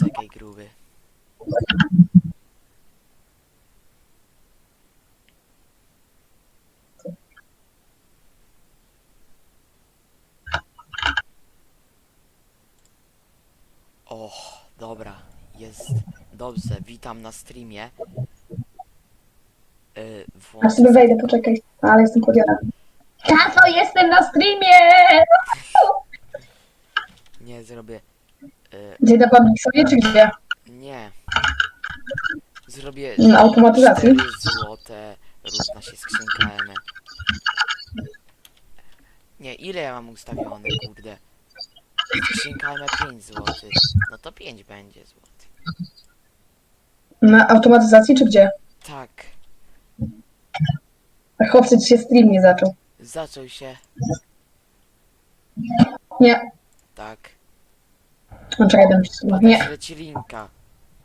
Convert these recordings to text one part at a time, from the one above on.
Poczekaj, gruby. O, dobra, jest dobrze, witam na streamie. Yy, Ja sobie wejdę, poczekaj. Ale jestem podjadany. Tato, jestem na streamie! Nie, zrobię... Gdzie na Publixowie, czy gdzie? nie. Zrobię Na automatyzacji? 4 złote, równa się skrzynka M. Nie, ile ja mam ustawione, kurde? Skrzynka M 5 złotych. No to 5 będzie złotych. Na automatyzacji, czy gdzie? Tak, A chłopcy, czy się stream nie zaczął? zaczął się. Nie. Tak. No czekaj, dam się Nie. Podeślę ci linka.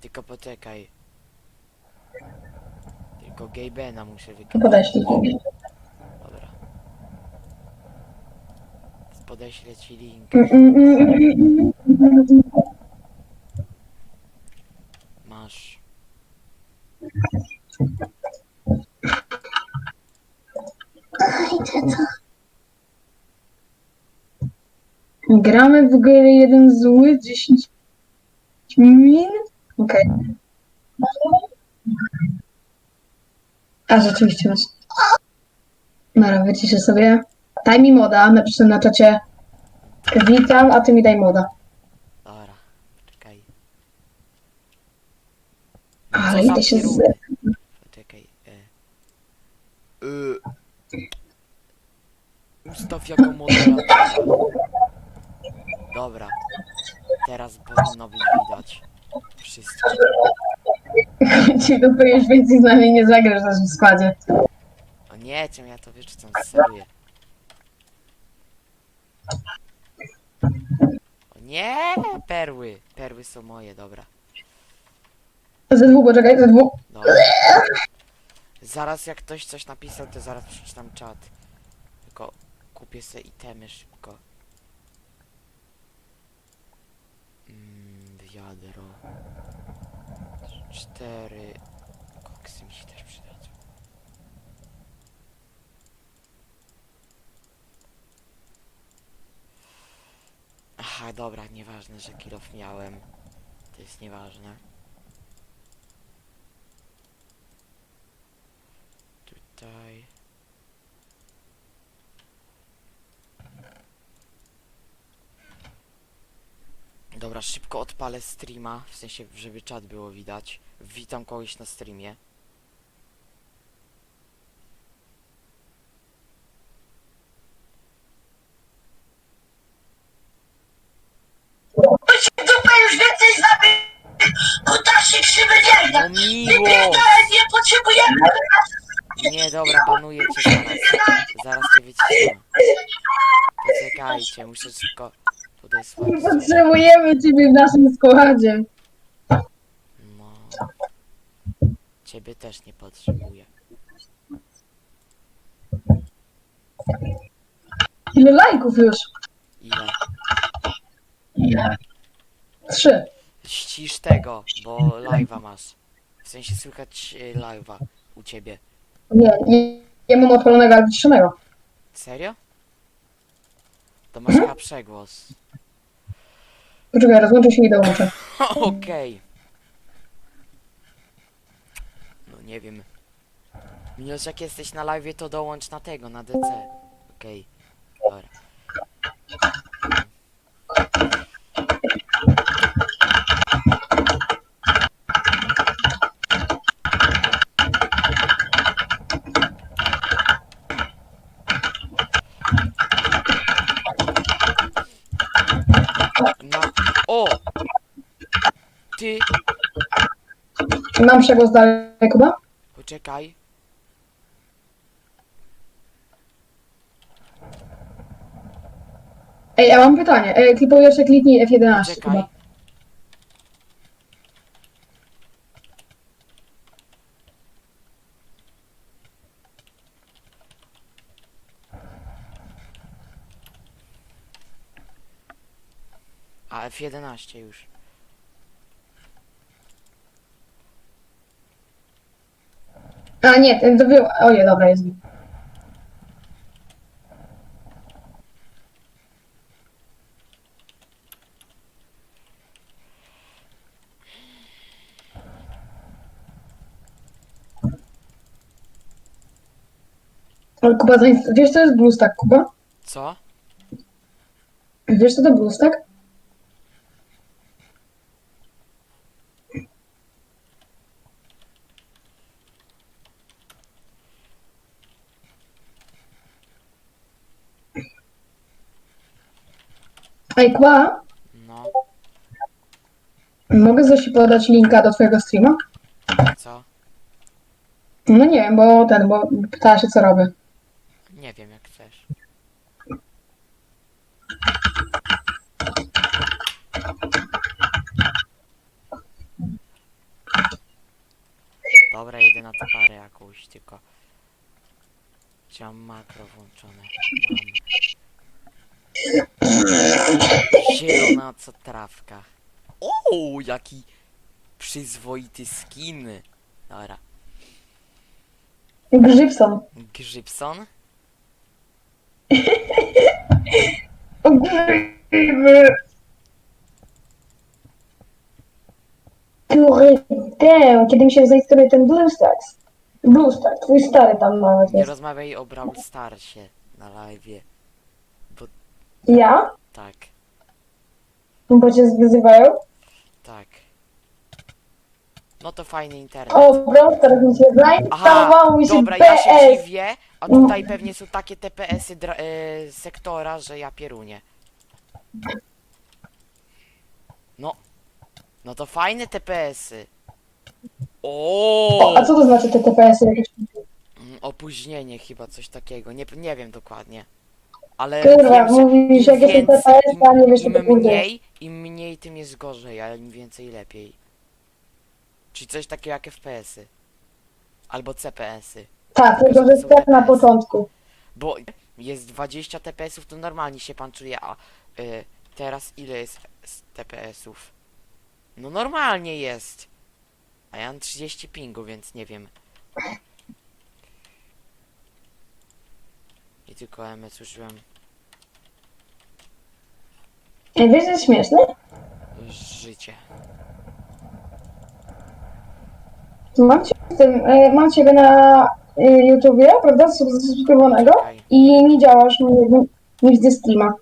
Tylko poczekaj. Tylko Gaybena muszę To wykonać. podeślij. Dobra. Podeślę ci link. Mm, mm, mm, mm, mm, mm. Masz. Gramy w gry jeden zły, 10 min? Okej. A, rzeczywiście masz. Dobra, wyciszę sobie. Daj mi moda, napiszę na czacie witam, a ty mi daj moda. Dobra. Czekaj. Ale Co za idę się z... pieruny? Poczekaj. E. Y. Ustaw jako moderatora. Dobra. Teraz powinno być widać. Wszystko. Ci dupy już więcej z nami nie zagrasz w naszym składzie. O nie, czym ja to wyrzucam z seruję. O nie, perły. Perły są moje, dobra. Ze dwóch, poczekaj, ze dwóch. Dobra. Zaraz jak ktoś coś napisał, to zaraz przeczytam czat. Tylko kupię sobie itemy szybko. Wiadro. Cztery. Koksy mi się też przydadzą. Aha, dobra, nieważne, że kilof miałem. To jest nieważne. Tutaj. Dobra, szybko odpalę streama, w sensie, żeby czat było widać. Witam kogoś na streamie. dupę już więcej z nami kutasy krzywy No da. miło! Wypierdalaj, nie potrzebujemy. Nie, dobra, banuję cię zaraz. Zaraz cię wyciszę. Poczekajcie, muszę szybko podesłać. Potrzebujemy ciebie w naszym składzie. No. Ciebie też nie potrzebuję. Ile lajków już? Ile? Trzy. Ścisz tego, bo live'a masz. W sensie słychać y, live'a u ciebie. Nie, nie, nie mam odpalonego, ale wyciszonego. Serio? To masz chyba przegłos. Poczekaj, rozłączę się i dołączę. Okej. No nie wiem. Minus jak jesteś na live, to dołącz na tego, na DC. Okej. Dobra. Na... O! Ty, Mam przegłos dalej, Kuba? poczekaj. Ej, ja mam pytanie. Ej, klipujesz, kliknij F11, Poczekaj. Kuba. A F11 już. A nie, ten to był... O nie, dobra, jest. Ale Kuba, zainst- wiesz co jest BlueStack, Kuba? Co? Wiesz co to BlueStack? Ej, Kuba, No, mogę Zosi podać linka do twojego streama? co? No nie wiem, bo ten, bo pytała się co robię. Nie wiem jak chcesz. Dobra, idę na tę parę jakąś, tylko... Mam makro włączone? Mam. Zielona co trawka. O, jaki przyzwoity skin. Dobra. Grzybson. Grzybson? Grzyby. Kurde, kiedy mi się zainstaluje ten BlueStacks. BlueStack, twój stary tam nawet Nie rozmawiaj o Brawl Starsie na live. Ja? Tak, Bo cię wyzywają? tak. No to fajny internet. O, teraz mi się zainstalowało mi się dobra, ja się PS. dziwię, a tutaj pewnie są takie TPS-y dra- e, sektora, że ja pierunię. No. No to fajne TPS-y. O! A co to znaczy te TPS-y? Mm, Opóźnienie chyba, coś takiego. Nie, nie wiem dokładnie. Ale Kurwa, wiem, że mówisz, im są więcej- TPS, a nie wiesz, co to im kurde. mniej, im mniej, tym jest gorzej, a im więcej lepiej. Czyli coś takiego jak FPS-y. Albo CPS-y. Tak, Tylko, że tak na początku. Bo jest 20 TPS-ów, to normalnie się pan czuje, a y, teraz ile jest s- TPS-ów? No normalnie jest. A ja mam 30 pingu, więc nie wiem. I tylko MS użyłem. Ej, wiesz, co jest śmieszne? Życie. Mam, cię w tym, e, mam ciebie na e, YouTubie, prawda, subskrybowanego Czekaj. i nie działasz, nie, nie, nie widzę streama.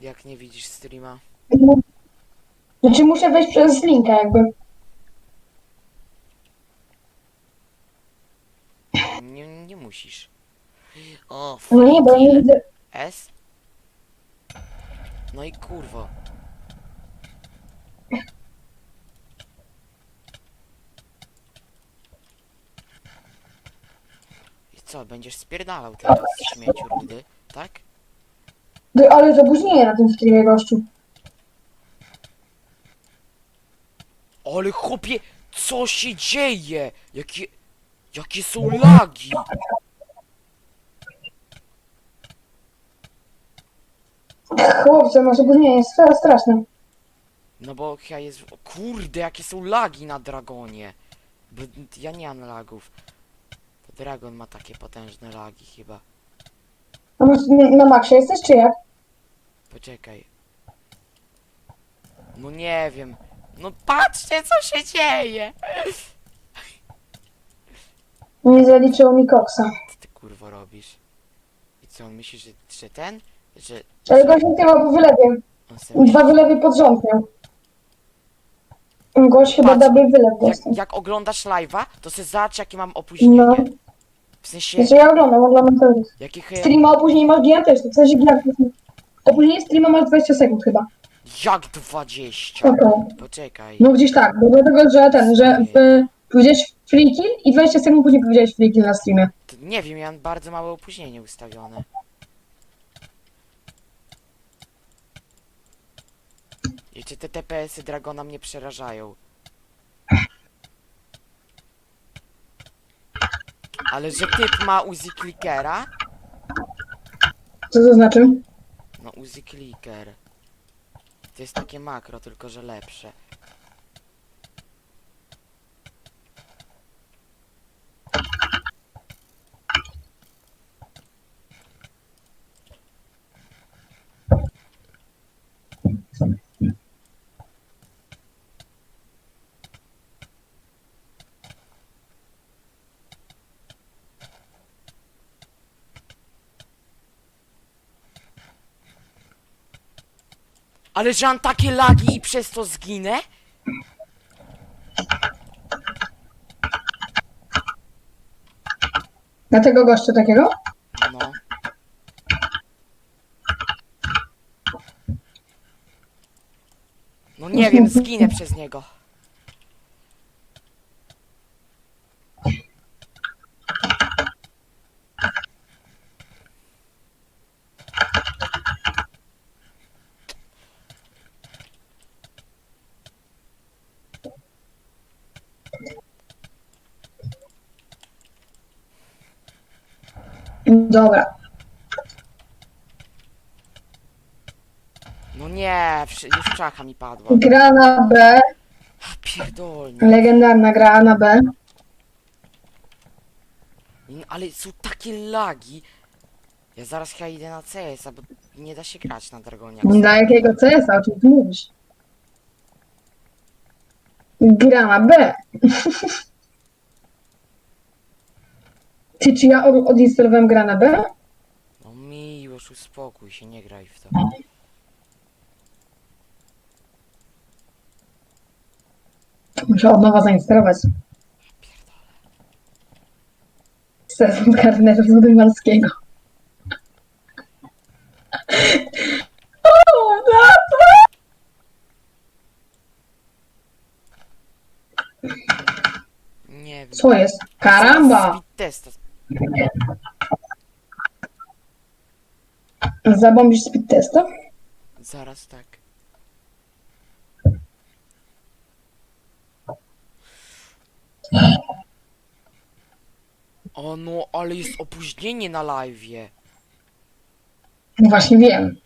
Jak nie widzisz streama? Znaczy muszę wejść przez linka jakby. Nie, nie musisz. O, No nie, bo ja nie widzę. S? No i kurwo. I co, będziesz spierdalał teraz śmieciu rudy, tak? Ty, Ale to opóźnienie na tym streamie, gościu. Ale chłopie, co się dzieje? Jakie, jakie są lagi? Chłopcze, masz opóźnienie, jest stra- straszne. No bo ja jest... o Kurde, jakie są lagi na Dragonie. Bo ja nie mam lagów. To Dragon ma takie potężne lagi chyba. A masz, na na maksie jesteś, czy jak? Poczekaj. No nie wiem. No patrzcie co się dzieje! Nie zaliczyło mi koksa. Co ty kurwo robisz? I co on myśli, że, że ten? Że... Ale gościu chyba po wylewie. On sobie myśli, Dwa wylewy pod rząd miał. Gość chyba Patrz, dobry wylew jak, dostał. jak oglądasz live'a, to se zobacz jakie mam opóźnienie. No. W sensie, Znaczy ja oglądam, oglądam czas. jakie he... Streama opóźnienie masz gigantyczne, w sensie gigantyczne. Opóźnienie streama masz 20 sekund chyba. Jak 20? Okej. Poczekaj. No gdzieś tak, bo dlatego, że ten, że w, powiedziałeś free kill i 20 sekund później powiedziałeś free kill na streamie. To nie wiem, ja mam bardzo małe opóźnienie ustawione. Jeszcze te TPS-y Dragona mnie przerażają. Ale że typ ma Uzi Clickera? Co to znaczy? No Uzi Clicker. To jest takie makro, tylko że lepsze. Ale że mam takie lagi i przez to zginę? Na tego gościa takiego? No. No nie wiem, zginę przez niego. Dobra. No nie, już czacha mi padła. Gra na B. Pierdolnie. Legendarna gra na B. Ale są takie lagi. Ja zaraz chyba idę na CS, bo nie da się grać na Dragonie. Na jakiego CS-a? O czym ty mówisz? Gra na B. Ty, czy ja od- odinstalowałem gra na B? No miłość, uspokój się, nie graj w to. Muszę od nowa zainstalować. Sezon karnetu z Dymalskiego. O, tato! Nie wiem. Co jest? Karamba! Speed testa. Zabombisz speed testa? Zaraz tak. O no, ale jest opóźnienie na live'ie. No właśnie wiem.